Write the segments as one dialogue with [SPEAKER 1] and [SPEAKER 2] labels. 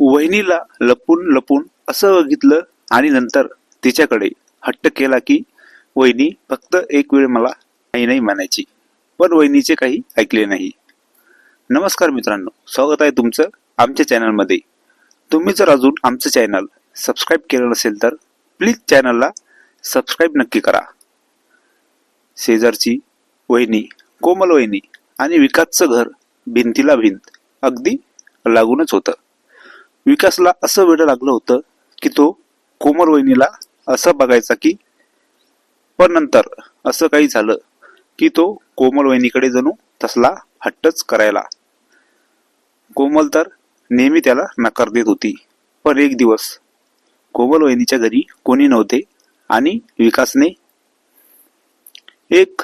[SPEAKER 1] वहिनीला लपून लपून असं बघितलं आणि नंतर तिच्याकडे हट्ट केला की वहिनी फक्त एक वेळ मला नाही नाही म्हणायची. पण वहिनीचे काही ऐकले नाही. नमस्कार मित्रांनो स्वागत आहे तुमचं आमच्या चॅनलमध्ये. तुम्ही जर अजून आमचं चॅनल सबस्क्राईब केलं नसेल तर प्लीज चॅनलला सबस्क्राईब नक्की करा. शेजारची वहिनी कोमल वहिनी आणि विकासचं घर भिंतीला भिंत अगदी लागूनच होतं. विकासला असं वेळ लागलं होतं की तो कोमल वहिनीला असं बघायचा की पण नंतर असं काही झालं की तो कोमल वहिनीकडे जणू तसला हट्टच करायला. कोमल तर नेहमी त्याला नकार देत होती. पण एक दिवस कोमल वहिनीच्या घरी कोणी नव्हते आणि विकासने एक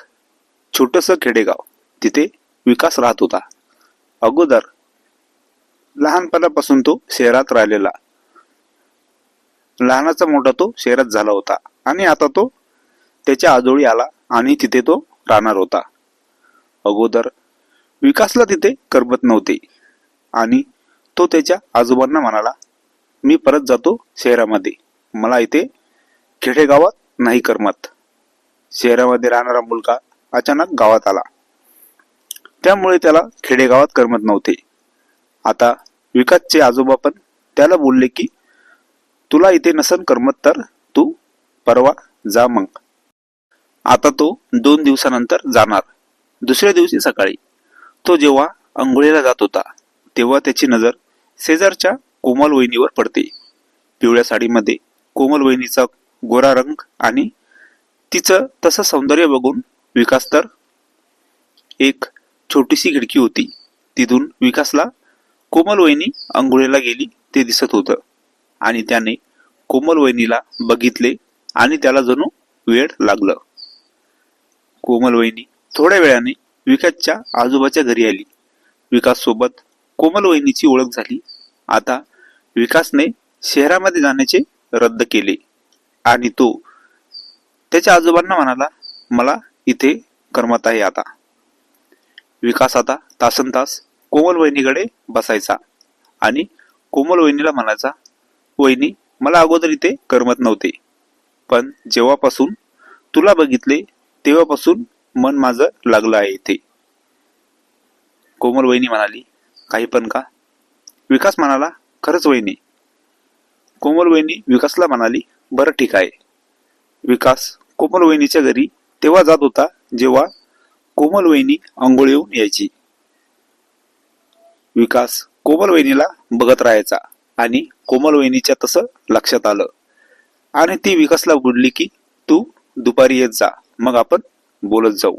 [SPEAKER 1] छोटस खेडेगाव तिथे विकास राहत होता. अगोदर लहानपणापासून तो शहरात राहिलेला. लहानाचा मोठा तो शहरात झाला होता. आणि आता तो त्याच्या आजोळी आला आणि तिथे तो राहणार होता. अगोदर विकासला तिथे करमत नव्हते. आणि तो त्याच्या आजोबांना म्हणाला मी परत जातो शहरामध्ये. मला इथे खेडेगावात नाही करमत. शहरामध्ये राहणारा मुलगा अचानक गावात आला. त्यामुळे त्याला खेडेगावात करमत नव्हते. आता विकासचे आजोबा पण त्याला बोलले की तुला इथे नसन करमत तर तू परवा जा मग. आता तो दोन दिवसानंतर जाणार. दुसऱ्या दिवशी सकाळी तो जेव्हा अंघोळीला जात होता तेव्हा त्याची नजर शेजारच्या कोमल वहिनीवर पडते. पिवळ्या साडीमध्ये कोमल वहिनीचा गोरा रंग आणि तिचं तसं सौंदर्य बघून विकास तर एक छोटीशी खिडकी होती. तिथून विकासला कोमल वहिनी आंघोळीला गेली ते दिसत होतं. आणि त्याने कोमल वहिनीला बघितले आणि त्याला जणू वेळ लागलं. कोमल वहिनी थोड्या वेळाने विकासच्या आजोबाच्या घरी आली. विकास सोबत कोमल वहिनीची ओळख झाली. आता विकासने शहरामध्ये जाण्याचे रद्द केले. आणि तो त्याच्या आजोबांना म्हणाला मला इथे करमत आहे आता. विकास आता तासन तास कोमल वहिनीकडे बसायचा. आणि कोमल वहिनीला म्हणायचा वहिनी मला अगोदर इथे करमत नव्हते. पण जेव्हापासून तुला बघितले तेव्हापासून मन माझं लागलं आहे इथे. कोमल वहिनी म्हणाली काही पण का? विकास म्हणाला खरंच वहिनी. कोमल वहिनी विकासला म्हणाली बरं ठीक आहे. विकास कोमल वहिनीच्या घरी तेव्हा जात होता जेव्हा कोमल वहिनी आंघोळ येऊन यायची. विकास कोमल वहिनीला बघत राहायचा आणि कोमल वहिनीच्या तसं लक्षात आलं. आणि ती विकासला बुडली की तू दुपारी येत जा मग आपण बोलत जाऊ.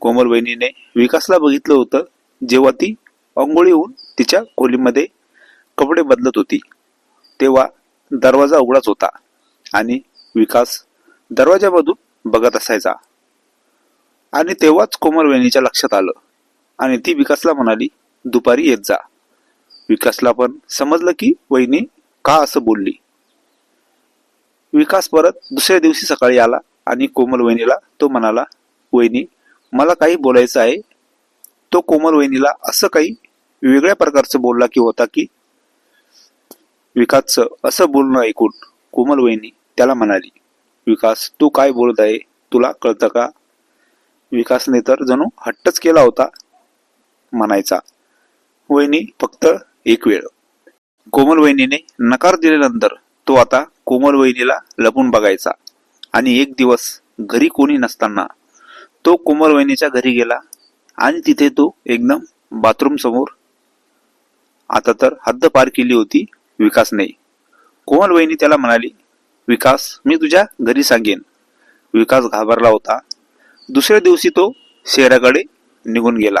[SPEAKER 1] कोमल वहिनीने विकासला बघितलं होतं जेव्हा ती अंघोळी होऊन तिच्या खोलीमध्ये कपडे बदलत होती. तेव्हा दरवाजा उघडाच होता आणि विकास दरवाजामधून बघत असायचा. आणि तेव्हाच कोमल वहिनीच्या लक्षात आलं आणि ती विकासला म्हणाली दुपारी येत जा. विकासला पण समजलं की वहिनी का असं बोलली? विकास परत दुसऱ्या दिवशी सकाळी आला आणि कोमल वहिनीला तो म्हणाला वहिनी मला काही बोलायचं आहे. तो कोमल वहिनीला असं काही वेगळ्या प्रकारचं बोलला की होता की विकासचं असं बोलणं ऐकून कोमल वहिनी त्याला म्हणाली विकास तू काय बोलत आहे? तुला कळतं का? विकासने तर जणू हट्टच केला होता म्हणायचा. वहिनी फक्त एक वेळ. कोमल वहिनीने नकार दिल्यानंतर तो आता कोमल वहिनीला लपून बघायचा. आणि एक दिवस घरी कोणी नसताना तो कोमल वहिनीच्या घरी गेला आणि तिथे तो एकदम बाथरूम समोर आता तर हद्द पार केली होती विकासने कोमल वहिनी त्याला म्हणाली विकास मी तुझ्या घरी सांगेन. विकास घाबरला होता. दुसऱ्या दिवशी तो शहराकडे निघून गेला.